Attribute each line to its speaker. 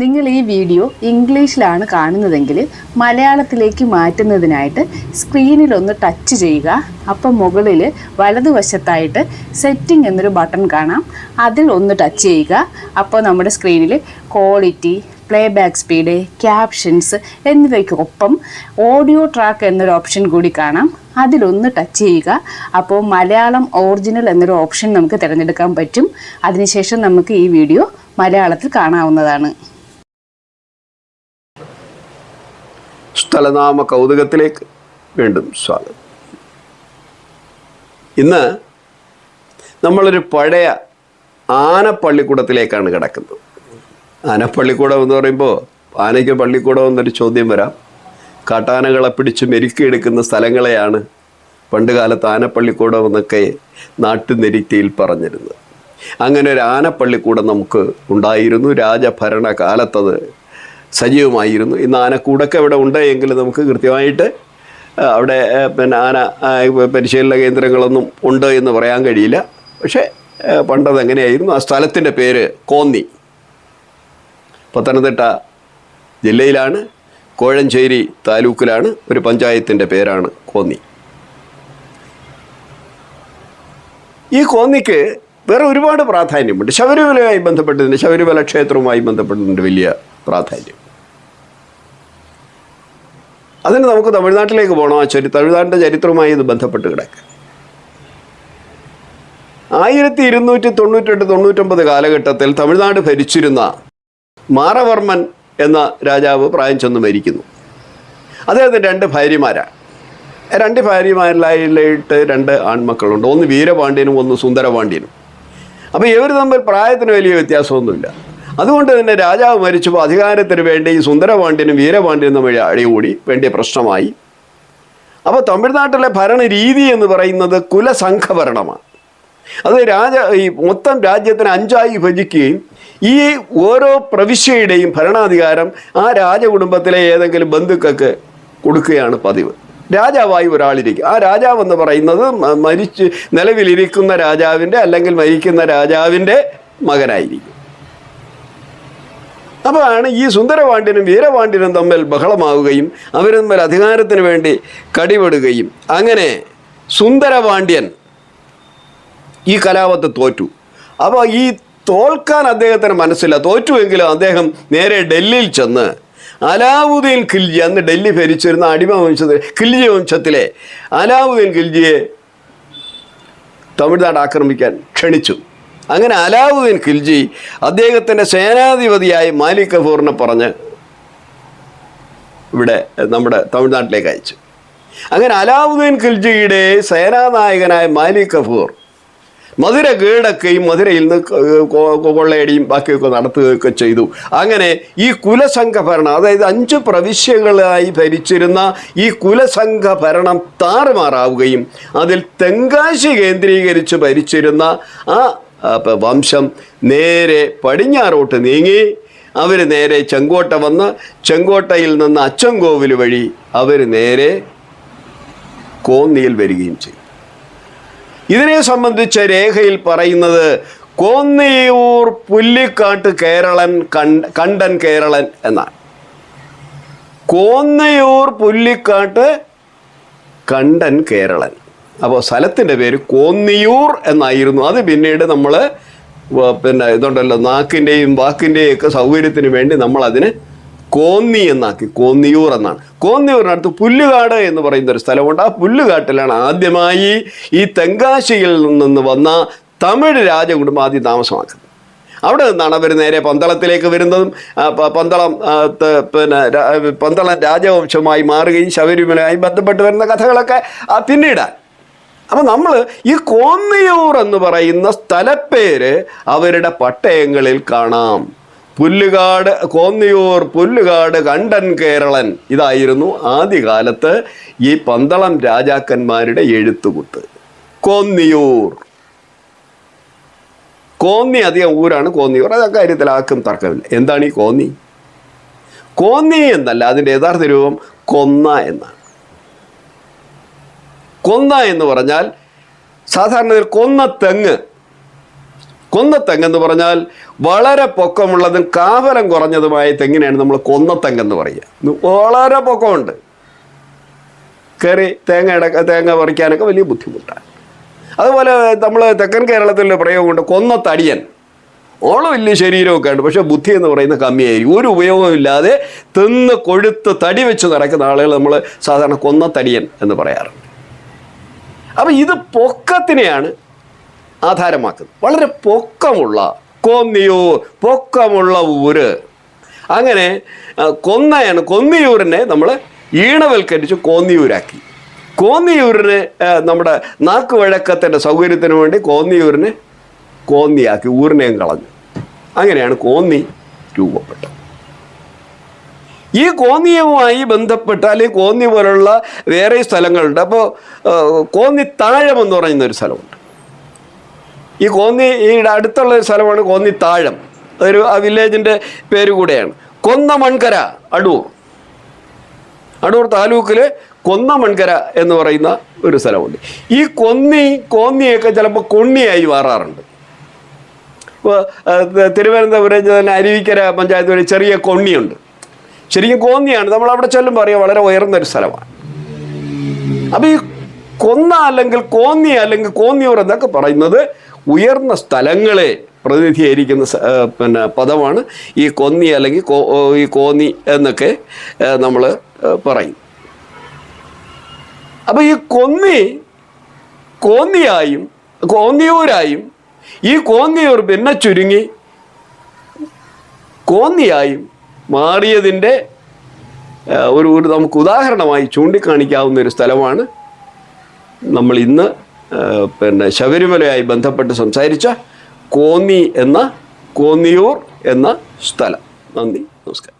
Speaker 1: നിങ്ങൾ ഈ വീഡിയോ ഇംഗ്ലീഷിലാണ് കാണുന്നതെങ്കിൽ മലയാളത്തിലേക്ക് മാറ്റുന്നതിനായിട്ട് സ്ക്രീനിൽ ഒന്ന് ടച്ച് ചെയ്യുക. അപ്പം മുകളിൽ വലതുവശത്തായിട്ട് സെറ്റിംഗ് എന്നൊരു ബട്ടൺ കാണാം. അതിൽ ഒന്ന് ടച്ച് ചെയ്യുക. അപ്പോൾ നമ്മുടെ സ്ക്രീനിൽ quality play back speed captions എന്നിവയ്ക്കൊപ്പം ഓഡിയോ ട്രാക്ക് എന്നൊരു ഓപ്ഷൻ കൂടി കാണാം. അതിലൊന്ന് ടച്ച് ചെയ്യുക. അപ്പോൾ മലയാളം ഒറിജിനൽ എന്നൊരു ഓപ്ഷൻ നമുക്ക് തിരഞ്ഞെടുക്കാൻ പറ്റും. അതിനുശേഷം നമുക്ക് ഈ വീഡിയോ മലയാളത്തിൽ കാണാവുന്നതാണ്.
Speaker 2: സ്ഥലനാമ കൗതുകത്തിലേക്ക് വീണ്ടും സ്വാഗതം. ഇന്ന് നമ്മളൊരു പഴയ ആനപ്പള്ളിക്കൂടത്തിലേക്കാണ് കിടക്കുന്നത്. ആനപ്പള്ളിക്കൂടം എന്ന് പറയുമ്പോൾ ആനയ്ക്ക് പള്ളിക്കൂടം എന്നൊരു ചോദ്യം വരാം. കാട്ടാനകളെ പിടിച്ച് മെരുക്കിയെടുക്കുന്ന സ്ഥലങ്ങളെയാണ് പണ്ട് കാലത്ത് ആനപ്പള്ളിക്കൂടം എന്നൊക്കെ നാട്ടുനിരുത്തിയിൽ പറഞ്ഞിരുന്നത്. അങ്ങനെ ഒരു ആനപ്പള്ളിക്കൂടം നമുക്ക് ഉണ്ടായിരുന്നു. രാജഭരണ കാലത്തത് സജീവമായിരുന്നു. ഇന്ന് ആനക്കൂടൊക്കെ ഇവിടെ ഉണ്ട് എങ്കിൽ നമുക്ക് കൃത്യമായിട്ട് അവിടെ പിന്നെ ആന പരിശീലന കേന്ദ്രങ്ങളൊന്നും ഉണ്ട് എന്ന് പറയാൻ കഴിയില്ല. പക്ഷേ പണ്ടത് എങ്ങനെയായിരുന്നു? ആ സ്ഥലത്തിന്റെ പേര് കോന്നി. പത്തനംതിട്ട ജില്ലയിലാണ്. കോഴഞ്ചേരി താലൂക്കിലാണ്. ഒരു പഞ്ചായത്തിന്റെ പേരാണ് കോന്നി. ഈ കോന്നിക്ക് വേറെ ഒരുപാട് പ്രാധാന്യമുണ്ട്. ശബരിമലയുമായി ബന്ധപ്പെട്ടതിന് ശബരിമല ക്ഷേത്രവുമായി ബന്ധപ്പെട്ടതിന്റെ വലിയ പ്രാധാന്യം. അതിന് നമുക്ക് തമിഴ്നാട്ടിലേക്ക് പോകണം ആ ചരി തമിഴ്നാടിന്റെ ചരിത്രവുമായി ഇത് ബന്ധപ്പെട്ട് കിടക്കുക ആയിരത്തി ഇരുന്നൂറ്റി തൊണ്ണൂറ്റെട്ട് തൊണ്ണൂറ്റൊമ്പത് കാലഘട്ടത്തിൽ തമിഴ്നാട് ഭരിച്ചിരുന്ന മാറവർമ്മൻ എന്ന രാജാവ് പ്രായം ചെന്ന് മരിക്കുന്നു. അദ്ദേഹത്തിന് രണ്ട് ഭാര്യമാരാണ്. രണ്ട് ഭാര്യമാരിലായിട്ട് രണ്ട് ആൺമക്കളുണ്ട്. ഒന്ന് വീരപാണ്ഡ്യനും ഒന്ന് സുന്ദരപാണ്ഡ്യനും. അപ്പോൾ ഇവർ തമ്മിൽ പ്രായത്തിന് വലിയ വ്യത്യാസമൊന്നുമില്ല. അതുകൊണ്ട് തന്നെ രാജാവ് മരിച്ചപ്പോൾ അധികാരത്തിന് വേണ്ടി ഈ സുന്ദരപാണ്ഡ്യനും വീരപാണ്ഡ്യനും തമ്മിൽ അടികൂടി. വേണ്ടിയ പ്രശ്നമായി. അപ്പോൾ തമിഴ്നാട്ടിലെ ഭരണരീതി എന്ന് പറയുന്നത് കുലസംഘഭരണമാണ്. അത് രാജ ഈ മൊത്തം രാജ്യത്തിന് അഞ്ചായി വിഭജിക്കുകയും ഈ ഓരോ പ്രവിശ്യയുടെയും ഭരണാധികാരം ആ രാജകുടുംബത്തിലെ ഏതെങ്കിലും ബന്ധുക്കൾക്ക് കൊടുക്കുകയാണ് പതിവ്. രാജാവായി ഒരാളിരിക്കും. ആ രാജാവ് എന്ന് പറയുന്നത് മരിച്ച് നിലവിലിരിക്കുന്ന രാജാവിന്റെ അല്ലെങ്കിൽ മരിക്കുന്ന രാജാവിന്റെ മകനായിരിക്കും. അപ്പോഴാണ് ഈ സുന്ദരപാണ്ഡ്യനും വീരപാണ്ഡ്യനും തമ്മിൽ ബഹളമാവുകയും അവർ തമ്മിൽ അധികാരത്തിന് വേണ്ടി കടിപെടുകയും. അങ്ങനെ സുന്ദരപാണ്ഡ്യൻ ഈ കലാപത്ത് തോറ്റു. അപ്പോൾ ഈ തോൽക്കാൻ അദ്ദേഹത്തിന് മനസ്സില്ല. തോറ്റുവെങ്കിലും അദ്ദേഹം നേരെ ഡൽഹിയിൽ ചെന്ന് അലാവുദ്ദീൻ ഖിൽജി അന്ന് ഡൽഹി ഭരിച്ചിരുന്ന അടിമ വംശത്തിൽ ഖിൽജി വംശത്തിലെ അലാവുദ്ദീൻ ഖിൽജിയെ തമിഴ്നാട് ആക്രമിക്കാൻ ക്ഷണിച്ചു. അങ്ങനെ അലാവുദ്ദീൻ ഖിൽജി അദ്ദേഹത്തിന്റെ സേനാധിപതിയായി മാലിക് കഫൂറിനെ പറഞ്ഞ് ഇവിടെ നമ്മുടെ തമിഴ്നാട്ടിലേക്ക് അയച്ചു. അങ്ങനെ അലാവുദ്ദീൻ ഖിൽജിയുടെ സേനാനായകനായ മാലിക് കഫൂർ മധുര കീഴടക്കുകയും മധുരയിൽ നിന്ന് കൊള്ളയടിയും ബാക്കിയൊക്കെ നടത്തുകയൊക്കെ ചെയ്തു. അങ്ങനെ ഈ കുലസംഘ ഭരണം അതായത് അഞ്ച് പ്രവിശ്യകളായി ഭരിച്ചിരുന്ന ഈ കുലസംഘ ഭരണം താറുമാറാവുകയും അതിൽ തെങ്കാശി കേന്ദ്രീകരിച്ച് ഭരിച്ചിരുന്ന ആ വംശം നേരെ പടിഞ്ഞാറോട്ട് നീങ്ങി. അവർ നേരെ ചെങ്കോട്ട വന്ന് ചെങ്കോട്ടയിൽ നിന്ന് അച്ചൻകോവിൽ വഴി അവർ നേരെ കോന്നിയിൽ വരികയും ചെയ്തു. ഇതിനെ സംബന്ധിച്ച രേഖയിൽ പറയുന്നത് കോന്നിയൂർ പുല്ലിക്കാട്ട് കേരളൻ കണ്ടൻ കേരളൻ എന്നാണ്. കോന്നിയൂർ പുല്ലിക്കാട്ട് കണ്ടൻ കേരളൻ. അപ്പോൾ സ്ഥലത്തിന്റെ പേര് കോന്നിയൂർ എന്നായിരുന്നു. അത് പിന്നീട് നമ്മൾ പിന്നെ ഇതുണ്ടല്ലോ നാക്കിന്റെയും വാക്കിന്റെയും ഒക്കെ സൗകര്യത്തിന് വേണ്ടി നമ്മളതിന് കോന്നി എന്നാക്കി കോന്നിയൂർ എന്നാണ്. കോന്നിയൂറിനടുത്ത് പുല്ലുകാട് എന്ന് പറയുന്ന ഒരു സ്ഥലമുണ്ട്. ആ പുല്ലുകാട്ടിലാണ് ആദ്യമായി ഈ തെങ്കാശിയിൽ നിന്ന് വന്ന തമിഴ് രാജകുടുംബം ആദ്യം താമസമാക്കുന്നത്. അവിടെ നിന്നാണ് അവർ നേരെ പന്തളത്തിലേക്ക് വരുന്നതും പന്തളം പിന്നെ പന്തളം രാജവംശമായി മാറുകയും ശബരിമലയുമായി ബന്ധപ്പെട്ട് വരുന്ന കഥകളൊക്കെ പിന്നീടാണ്. അപ്പം നമ്മൾ ഈ കോന്നിയൂർ എന്ന് പറയുന്ന സ്ഥലപ്പേര് അവരുടെ പട്ടയങ്ങളിൽ കാണാം. പുല്ലുകാട് കോന്നിയൂർ പുല്ലുകാട് കണ്ടൻ കേരളൻ ഇതായിരുന്നു ആദ്യകാലത്ത് ഈ പന്തളം രാജാക്കന്മാരുടെ എഴുത്തുകുത്ത്. കോന്നിയൂർ. കോന്നി അധികം ഊരാണ് കോന്നിയൂർ. അത് അക്കാര്യത്തിൽ ആർക്കും തർക്കമില്ല. എന്താണ് ഈ കോന്നി? കോന്നി എന്നല്ല അതിന്റെ യഥാർത്ഥ രൂപം കൊന്ന എന്നാണ്. കൊന്ന എന്ന് പറഞ്ഞാൽ സാധാരണ കൊന്ന തെങ്ങ്. കൊന്ന തെങ്ങെന്ന് പറഞ്ഞാൽ വളരെ പൊക്കമുള്ളതും കാവലം കുറഞ്ഞതുമായ തെങ്ങിനെയാണ് നമ്മൾ കൊന്ന തെങ്ങെന്ന് പറയുക. വളരെ പൊക്കമുണ്ട്. കയറി തേങ്ങ ഇടക്ക തേങ്ങ പറിക്കാനൊക്കെ വലിയ ബുദ്ധിമുട്ടാണ്. അതുപോലെ നമ്മൾ തെക്കൻ കേരളത്തിലെ പ്രയോഗമുണ്ട് കൊന്ന തടിയൻ. ഓളം വലിയ ശരീരമൊക്കെ ഉണ്ട് പക്ഷേ ബുദ്ധി എന്ന് പറയുന്നത് കമ്മിയായിരിക്കും. ഒരു ഉപയോഗമില്ലാതെ തിന്ന് കൊഴുത്ത് തടി വെച്ച് നടക്കുന്ന ആളുകൾ നമ്മൾ സാധാരണ കൊന്ന തടിയൻ എന്ന് പറയാറുണ്ട്. അപ്പം ഇത് പൊക്കത്തിനെയാണ് ആധാരമാക്കുന്നത്. വളരെ പൊക്കമുള്ള കൊന്നിയൂർ പൊക്കമുള്ള ഊര്. അങ്ങനെ കൊന്നയാണ് കൊന്നിയൂരിനെ നമ്മൾ ഈണവൽക്കരിച്ച് കോന്നിയൂരാക്കി. കോന്നിയൂരിന് നമ്മുടെ നാക്കുവഴക്കത്തിന്റെ സൗകര്യത്തിന് വേണ്ടി കോന്നിയൂരിനെ കോന്നിയാക്കി ഊരിനെയും കളഞ്ഞു. അങ്ങനെയാണ് കോന്നി രൂപപ്പെട്ടത്. ഈ കോന്നിയുമായി ബന്ധപ്പെട്ട അല്ലെങ്കിൽ കോന്നി പോലുള്ള വേറെ സ്ഥലങ്ങളുണ്ട്. അപ്പോൾ കോന്നി താഴം എന്ന് പറയുന്ന ഒരു സ്ഥലമുണ്ട്. ഈ കോന്നി ഈ അടുത്തുള്ള ഒരു സ്ഥലമാണ് കോന്നി താഴം. ഒരു ആ വില്ലേജിന്റെ പേര് കൂടെയാണ്. കൊന്ന മൺകര അടൂർ. അടൂർ താലൂക്കിൽ കൊന്ന മൺകര എന്ന് പറയുന്ന ഒരു സ്ഥലമുണ്ട്. ഈ കൊന്നി കോന്നിയൊക്കെ ചിലപ്പോൾ കൊണ്ണിയായി മാറാറുണ്ട്. ഇപ്പോൾ തിരുവനന്തപുരം തന്നെ അരുവിക്കര പഞ്ചായത്ത് വഴി ചെറിയ കൊണ്ണിയുണ്ട്. ശരിക്കും കോന്നിയാണ്. നമ്മൾ അവിടെ ചെല്ലുമ്പോൾ അറിയാം വളരെ ഉയർന്ന ഒരു സ്ഥലമാണ്. അപ്പം ഈ കൊന്ന അല്ലെങ്കിൽ കോന്നി അല്ലെങ്കിൽ കോന്നിയൂർ എന്നൊക്കെ പറയുന്നത് ഉയർന്ന സ്ഥലങ്ങളെ പ്രതിനിധീകരിക്കുന്ന പിന്നെ പദമാണ് ഈ കൊന്നി അല്ലെങ്കിൽ ഈ കോന്നി എന്നൊക്കെ നമ്മൾ പറയും. അപ്പോൾ ഈ കൊന്നി കോന്നിയായും കോന്നിയൂരായും ഈ കോന്നിയൂർ പിന്നെ ചുരുങ്ങി കോന്നിയായും മാറിയതിന്റെ ഒരു ഒരു നമുക്ക് ഉദാഹരണമായി ചൂണ്ടിക്കാണിക്കാവുന്ന ഒരു സ്ഥലമാണ് നമ്മൾ ഇന്ന് പിന്നെ ശബരിമലയായി ബന്ധപ്പെട്ട് സംസാരിച്ച കോന്നി എന്ന കോന്നിയൂർ എന്ന സ്ഥലം. നന്ദി നമസ്കാരം.